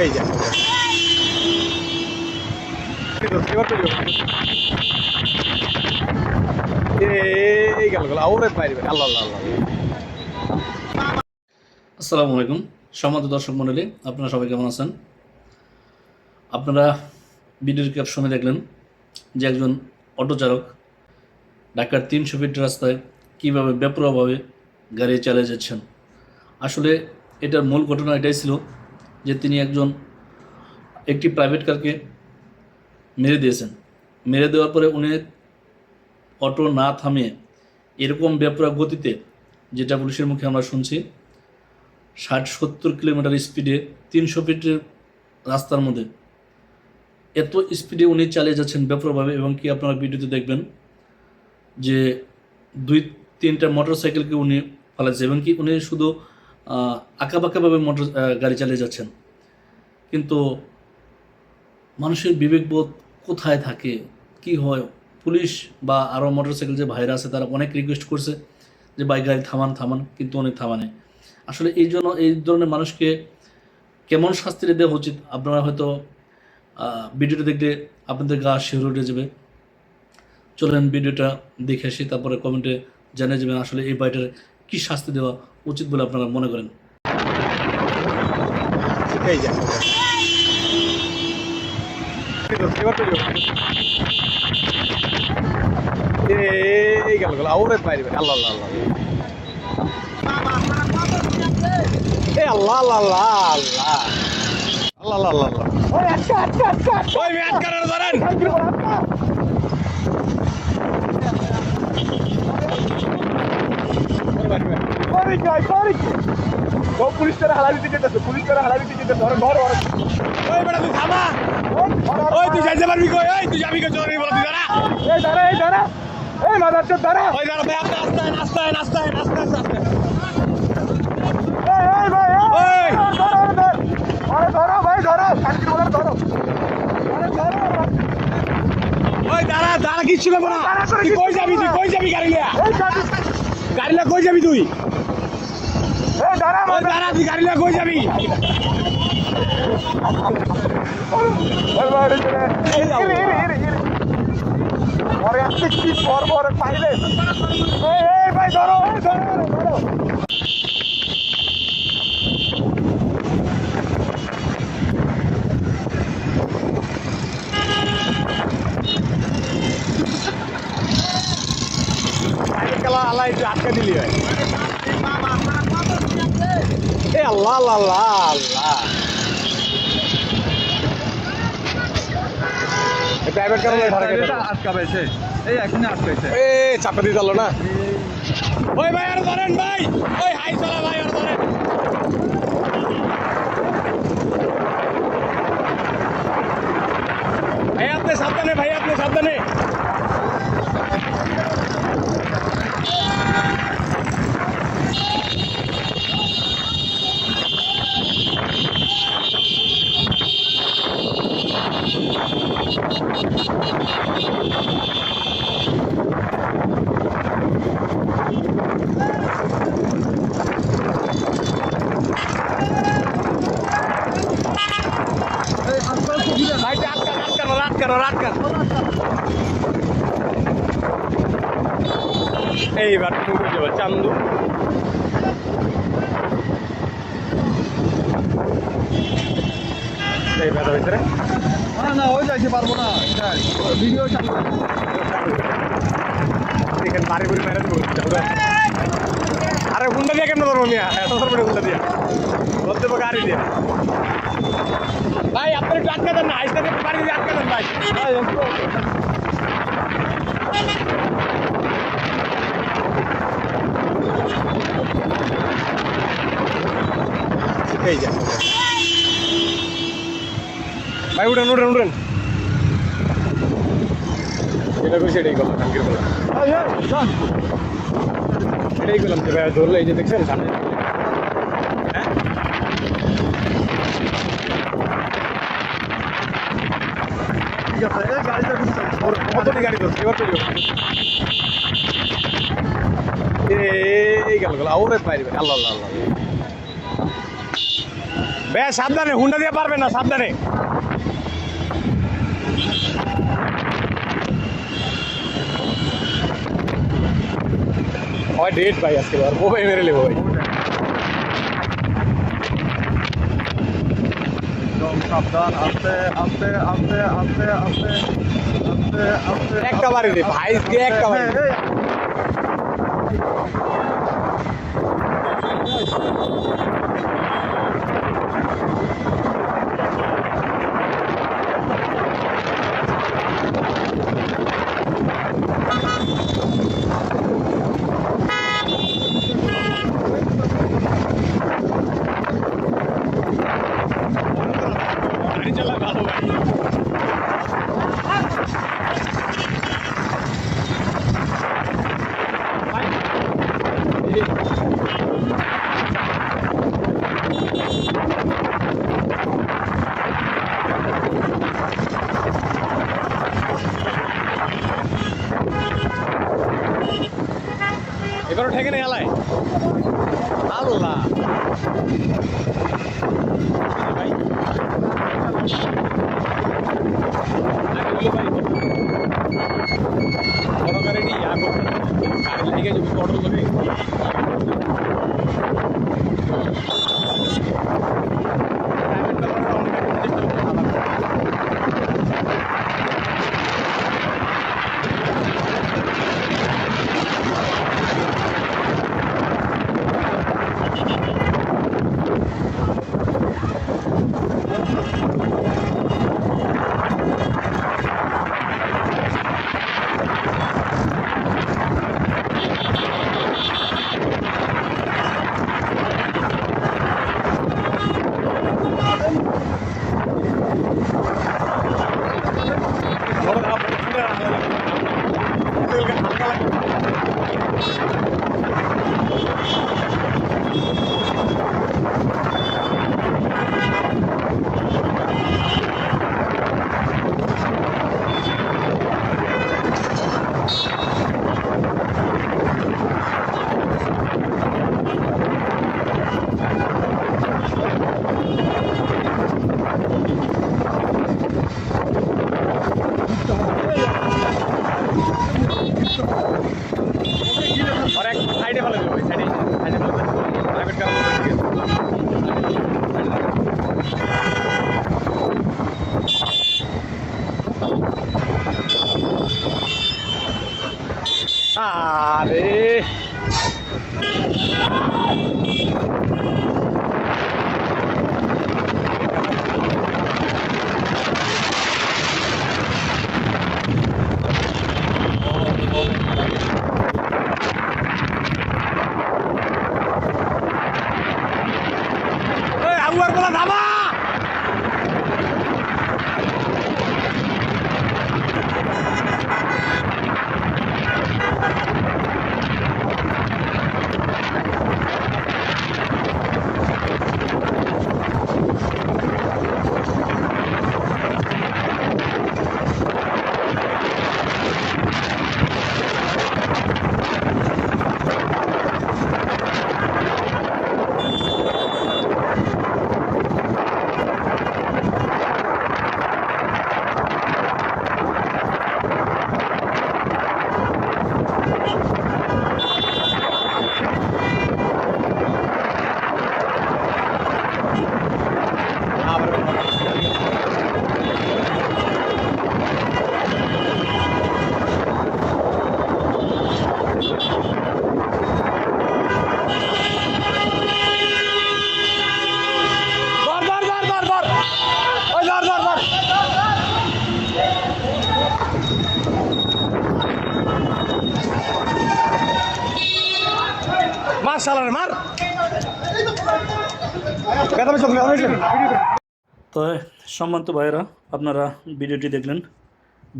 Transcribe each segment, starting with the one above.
এই আসসালামু আলাইকুম, সম্মানিত দর্শক মণ্ডলী, আপনারা সবাই কেমন আছেন? আপনারা ভিডিওর ক্যাপশনে দেখলেন যে একজন অটো চালক ঢাকার তিনশো ফিট রাস্তায় কীভাবে বেপরোয়াভাবে গাড়ি চালিয়ে যাচ্ছেন। আসলে এটার মূল ঘটনা এটাই ছিল যে তিনি একজন একটি প্রাইভেট কারকে মেরে দিয়েছেন। মেরে দেওয়ার পরে উনি অটো না থামিয়ে এরকম বেপরোয়া গতিতে যেটা পুলিশের মুখে আমরা শুনছি, ষাট সত্তর কিলোমিটার স্পিডে তিনশো ফিটের রাস্তার মধ্যে এত স্পিডে উনি চালিয়ে যাচ্ছেন ব্যাপকভাবে এবং কি আপনারা ভিডিওতে দেখবেন যে দুই তিনটা মোটর সাইকেলকে উনি ফালাচ্ছে এবং কি উনি শুধু আঁকাবাঁকাভাবে মোটর গাড়ি চালিয়ে যাচ্ছেন। কিন্তু মানুষের বিবেকবোধ কোথায় থাকে? কি হয়? পুলিশ বা আরও মোটরসাইকেল যে ভাইরা আছে, তারা অনেক রিকোয়েস্ট করছে যে বাইক গাড়ি থামান থামান, কিন্তু অনেক থামানে। আসলে এই জন্য, এই ধরনের মানুষকে কেমন শাস্তি দেওয়া উচিত? আপনারা হয়তো ভিডিওটা দেখলে আপনাদের গা শিহর উঠে যাবে। চলেন ভিডিওটা দেখে আসি, তারপরে কমেন্টে জানিয়ে যাবেন আসলে এই বাইটার কী শাস্তি দেওয়া উচিত বলে আপনারা মনে করেন? এই যে। এবার তো এই গেল গেল। আউরে বাইরে আল্লাহ আল্লাহ আল্লাহ। এই আল্লাহ আল্লাহ আল্লাহ আল্লাহ। আল্লাহ আল্লাহ আল্লাহ। আল্লাহ ওই আচ্ছা আচ্ছা আচ্ছা ওই ম্যাচ করার ধরেন। Sorry Joy sorry. ও পুলিশ তারা হালা দিতে যেতেছে পুলিশ তারা হালা দিতে যেতেছে। ধরো ধরো ওই বেটা তুই থামা। ওই তুই যাইতে পারবি কই ওই তুই যাবি কই চলবি বল তুই দাঁড়া। এই দাঁড়া এই দাঁড়া। এই মাদার চোদ দাঁড়া। ওই দাঁড়া ভাই আপনি আস্তে আস্তে আস্তে আস্তে আস্তে আস্তে এই এই ভাই এই। ধরো ধর ধরো ভাই ধরো। শান্তি বলার ধরো। ওই দাঁড়া দাঁড়া কিচ্ছু করব না। তুই কই যাবি তুই কই যাবি গাড়ি লিয়া গাড়িলা কই যাবি তুই? দাঁড়া তুই গাড়িলা কই যাবি? পরে আসতে কি পর পরে পাইলে? ভাই ধরো ধরো। আল্লাহ একটু আটকে দিলি ভাই এ আল্লাহ আল্লাহ আল্লাহ আল্লাহ। প্রাইভেট কার আটকাবেছে এই এখনই আটকাইছে। এ চাপা দিয়ে দিল না। ওই ভাই আর ধরেন ভাই। ওই হাই চলা ভাই আর ধরেন। ভাই আপনি সাবধানে ভাই আপনি সাবধানে ভাই রাত কানো রাত কানো রাত কানো এইবার বুঝতে পারছ চান্দু। এই ব্যথা হয়েছে রে না না ওই যাইতে পারব না ভিডিও চালু এখানে বাড়ি করে মেরে দেবো আরে হুন্ডা দিয়ে কেন ধরবো মিয়া? এত ধরবো হুন্ডা দিয়া। ধরতে পারব গাড়ি দিয়া। ভাই আপনার একটু আটকা দেন না আইসা বাড়ি দিয়ে আটকা দেন ভাই। এই যা। ভাই, উঠেন উঠেন উঠেন। এটা কই সেটাই করলাম, কালকের বেলা এটাই করলাম যে ভাই, ধরলো, এই যে দেখছেন, সামনে হ্যাঁ? কতটি গাড়ি ধরছে, এবার তো এই গেল গেল আউরে বাইরে, আল্লাহ আল্লাহ আল্লাহ। বে সাবধানে হুন্ডা দিয়ে পারবে না সাবধানে হয় ডেট ভাই আজকে আর ও ভাই মেরে নেব ভাই একদম সাবধান আস্তে আস্তে আস্তে আস্তে আস্তে আস্তে আস্তে একটা বাড়ি দে, ভাই, দিয়ে একটা বাড়ি। এই, এই, বড় গাড়িটি ইয়া করবে গাড়ি লাগে বড় করে তো সম্মানিত ভাইয়েরা, আপনারা ভিডিওটি দেখলেন।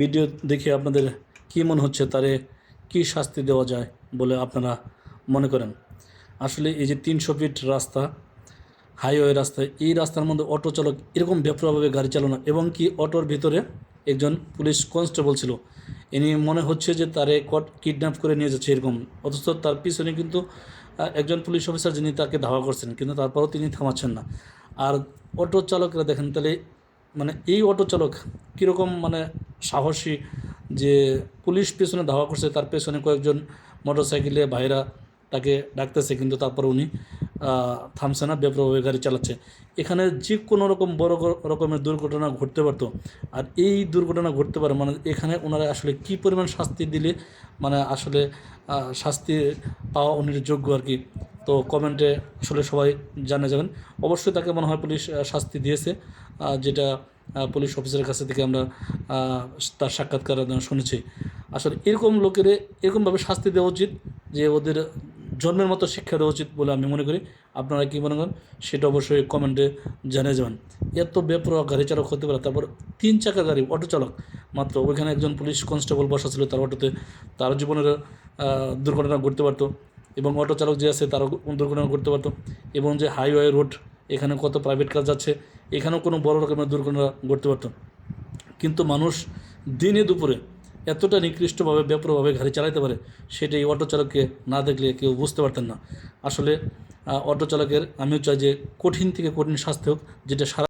ভিডিও দেখে আপনাদের কী মনে হচ্ছে, তারে কী শাস্তি দেওয়া যায় বলে আপনারা মনে করেন? আসলে এই যে তিনশো ফিট রাস্তা, হাইওয়ে রাস্তা, এই রাস্তার মধ্যে অটো চালক এরকম বেপরোয়াভাবে গাড়ি চালানো এবং কি অটোর ভিতরে একজন পুলিশ কনস্টেবল ছিল, ইনি মনে হচ্ছে যে তারে কট কিডন্যাপ করে নিয়ে যাচ্ছে এরকম। অথচ তার পিছনে কিন্তু একজন পুলিশ অফিসার যিনি তাকে ধাওয়া করছেন, কিন্তু তারপরেও তিনি থামাচ্ছেন না। আর অটো চালকরা দেখেন, তাহলে মানে এই অটো চালক কীরকম মানে সাহসী যে পুলিশ পেছনে ধাওয়া করছে, তার পেছনে কয়েকজন মোটরসাইকেলে ভাইরা তাকে ডাকতেছে, কিন্তু তারপর উনি থামছে না বেপরভাবে গাড়ি চালাচ্ছে। এখানে যে কোনো রকম বড় রকমের দুর্ঘটনা ঘটতে পারতো, আর এই দুর্ঘটনা ঘটতে পারে মানে এখানে ওনারা আসলে কি পরিমাণ শাস্তি দিলে মানে আসলে শাস্তি পাওয়া উনির যোগ্য আর কি। তো কমেন্টে আসলে সবাই জানা যাবেন। অবশ্যই তাকে মনে হয় পুলিশ শাস্তি দিয়েছে যেটা পুলিশ অফিসারের কাছে থেকে আমরা তার সাক্ষাৎকার শুনেছি। আসলে এরকম লোকের এরকমভাবে শাস্তি দেওয়া উচিত যে ওদের জন্মের মতো শিক্ষা দেওয়া উচিত বলে আমি মনে করি। আপনারা কী মনে করেন? সেটা অবশ্যই কমেন্টে জানিয়ে যাবেন। এত বেপরোয়া গাড়ি চালক হতে পারে, তারপর তিন চাকা গাড়ি, অটো চালক। মাত্র ওইখানে একজন পুলিশ কনস্টেবল বসা ছিল তার অটোতে। তার জীবনের দুর্ঘটনা ঘটতে পারতো এবং অটো চালক যে আছে তারও দুর্ঘটনা ঘটতে পারতো এবং যে হাইওয়ে রোড, এখানে কত প্রাইভেট কার যাচ্ছে, এখানেও কোনো বড় রকমের দুর্ঘটনা ঘটতে পারতো। কিন্তু মানুষ দিনে দুপুরে এতটা নিকৃষ্টভাবে, ব্যাপকভাবে গাড়ি চালাতে পারে সেটা এই অটো চালককে না দেখলে কেউ বুঝতে পারতেন না। আসলে অটো চালকের, আমিও চাই যে কঠিন থেকে কঠিন শাস্তি হোক, যেটা সারা